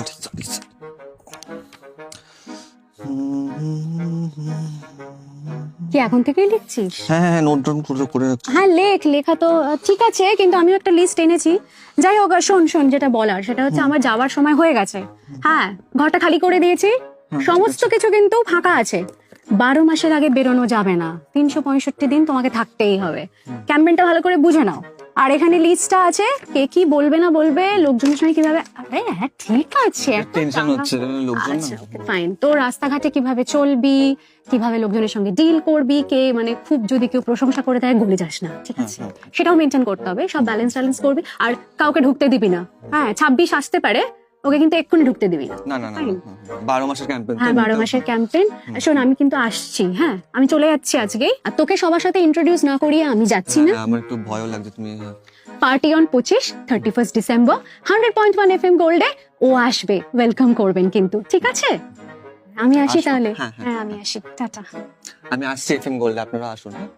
আছে ঠিক আছে। কি এখন থেকেই লিখছিস? হ্যাঁ হ্যাঁ নোট ডাউন করে করে রাখছি। হ্যাঁ লেখ লেখা তো ঠিক আছে কিন্তু আমিও একটা লিস্ট এনেছি। যাই হোক শোন শোন যেটা বলার সেটা হচ্ছে আমার যাওয়ার সময় হয়ে গেছে। হ্যাঁ ঘরটা খালি করে দিয়েছি। সমস্ত কিছু কিন্তু ফাঁকা আছে। বারো মাসের আগে বেরোনো যাবে না। তিনশো পঁয়ষট্টি দিন তোমাকে থাকতেই হবে। ক্যাম্পেনটা ভালো করে বুঝে নাও। আর এখানে লিস্টটা আছে কে কি বলবে না বলবে লোকজনের সঙ্গে কীভাবে আরে হ্যাঁ ঠিক আছে। টেনশন হচ্ছে লোকজন আচ্ছা না ওকে ফাইন তো রাস্তাঘাটে কীভাবে চলবি কীভাবে লোকজনের সঙ্গে ডিল করবি কে মানে খুব যদি কেউ প্রশংসা করে দেয় গলে যাস না ঠিক আছে? সেটাও মেনটেন করতে হবে সব ব্যালেন্স ট্যালেন্স করবি আর কাউকে ঢুকতে দিবি না। হ্যাঁ ছাব্বিশ আসতে পারে ওকে কিন্তু এক্ষুনি ঢুকতে দিবি। না না না না না, না, বারো মাসের ক্যাম্পেন হ্যাঁ বারো মাসের ক্যাম্পেইন শোন আমি কিন্তু আসছি হ্যাঁ? আমি চলে যাচ্ছি আজকেই। আর তোকে সবার সাথে ইন্ট্রোডিউস না করিয়ে আমি যাচ্ছি না আমার একটু ভয়ও লাগছে তুমি পার্টি অন পঁচিশ thirty first December hundred point one F M গোল্ডে ও আসবে ওয়েলকাম করবেন কিন্তু ঠিক আছে? আমি আসি। তাহলে। হ্যাঁ, হ্যাঁ। হ্যাঁ আমি আসি। টাটা। আমি আসছি এফ এম গোল্ডে আপনারা আসুন হ্যাঁ।